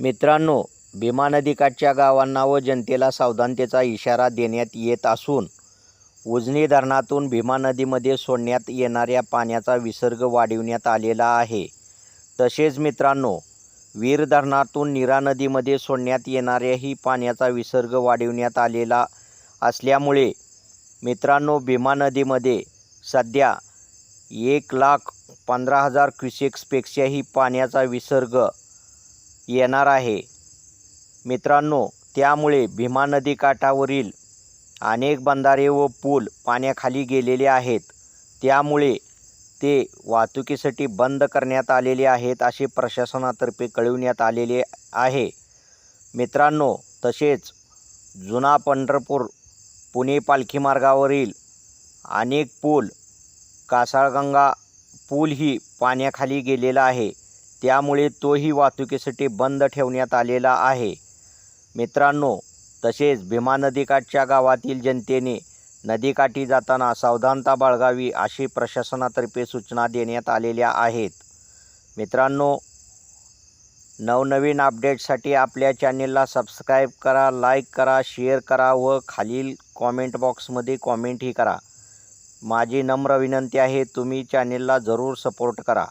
मित्रांनो भीमा नदीकाठच्या गावांना व जनतेला सावधानतेचा इशारा देण्यात येत असून उजनी धरणातून भीमा नदीमध्ये सोडण्यात येणाऱ्या पाण्याचा विसर्ग वाढविण्यात आलेला आहे. तसेच मित्रांनो वीर धरणातून नीरा नदीमध्ये सोडण्यात येणाऱ्याही पाण्याचा विसर्ग वाढविण्यात आलेला असल्यामुळे मित्रांनो भीमा नदीमध्ये सध्या एक लाख पंधरा हजार क्युसेक्सपेक्षाही पाण्याचा विसर्ग येणार आहे. मित्रांनो त्यामुळे भीमा नदीकाठावरील अनेक बंधारे व पूल पाण्याखाली गेलेले आहेत. त्यामुळे ते वाहतुकीसाठी बंद करण्यात आलेले आहेत असे प्रशासनातर्फे कळविण्यात आलेले आहे. मित्रांनो तसेच जुना पंढरपूर पुणे पालखी मार्गावरील अनेक पूल कासाळगंगा पूलही पाण्याखाली गेलेला आहे. त्यामुळे तोही वाहतुकीसाठी बंद ठेवण्यात आलेला आहे. मित्रांनो तसेच भीमा नदीकाठच्या गावातील जनतेने नदीकाठी जाताना सावधानता बाळगावी अशी प्रशासनातर्फे सूचना देण्यात आलेल्या आहेत. मित्रांनो नवनवीन अपडेटसाठी आपल्या चॅनेलला सबस्क्राईब करा लाईक करा शेअर करा व खालील कॉमेंट बॉक्समध्ये कॉमेंटही करा. माझी नम्र विनंती आहे तुम्ही चॅनेलला जरूर सपोर्ट करा.